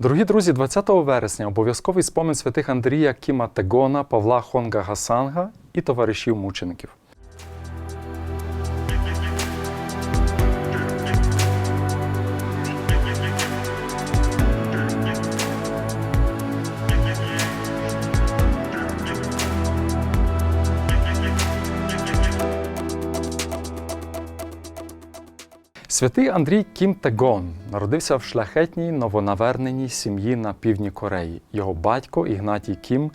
Дорогі друзі, 20 вересня обов'язковий спомин святих Андрія Кіма Тегона, Павла Хонга Гасанга і товаришів мучеників. Святий Андрій Кім Тегон народився в шляхетній новонаверненій сім'ї на півдні Кореї. Його батько Ігнатій Кім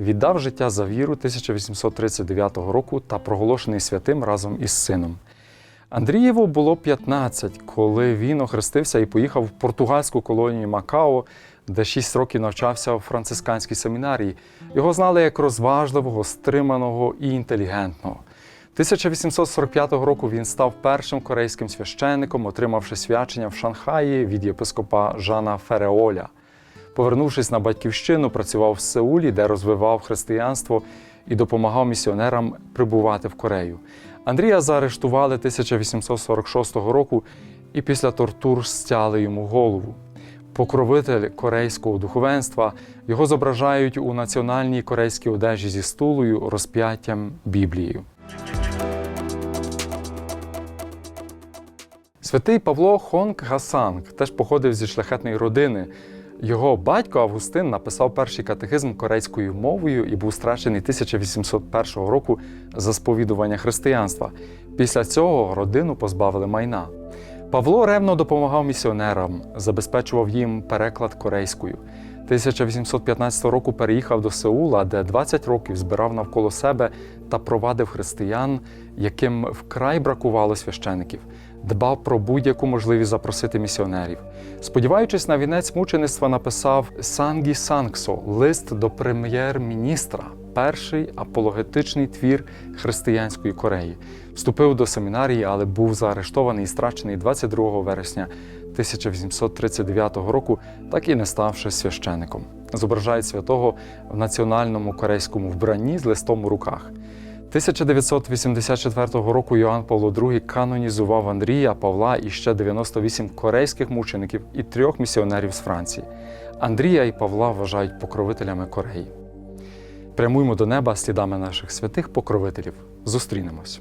віддав життя за віру 1839 року та проголошений святим разом із сином. Андрієву було 15, коли він охрестився і поїхав в португальську колонію Макао, де 6 років навчався у францисканській семінарії. Його знали як розважливого, стриманого і інтелігентного. 1845 року він став першим корейським священником, отримавши свячення в Шанхаї від єпископа Жана Фереоля. Повернувшись на батьківщину, працював в Сеулі, де розвивав християнство і допомагав місіонерам прибувати в Корею. Андрія заарештували 1846 року і після тортур стяли йому голову. Покровитель корейського духовенства його зображають у національній корейській одежі зі стулою, розп'яттям Біблією. Святий Павло Хонг Гасанг теж походив зі шляхетної родини. Його батько Августин написав перший катехизм корейською мовою і був страчений 1801 року за сповідування християнства. Після цього родину позбавили майна. Павло ревно допомагав місіонерам, забезпечував їм переклад корейською. 1815 року переїхав до Сеула, де 20 років збирав навколо себе та провадив християн, яким вкрай бракувало священиків, дбав про будь-яку можливість запросити місіонерів. Сподіваючись на вінець мучеництва, написав Сангі Сангсо лист до прем'єр-міністра, перший апологетичний твір християнської Кореї. Вступив до семінарії, але був заарештований і страчений 22 вересня 1839 року, так і не ставши священиком. Зображають святого в національному корейському вбранні з листом у руках. 1984 року Йоанн Павло II канонізував Андрія, Павла і ще 98 корейських мучеників і трьох місіонерів з Франції. Андрія і Павла вважають покровителями Кореї. Прямуємо до неба слідами наших святих покровителів. Зустрінемось.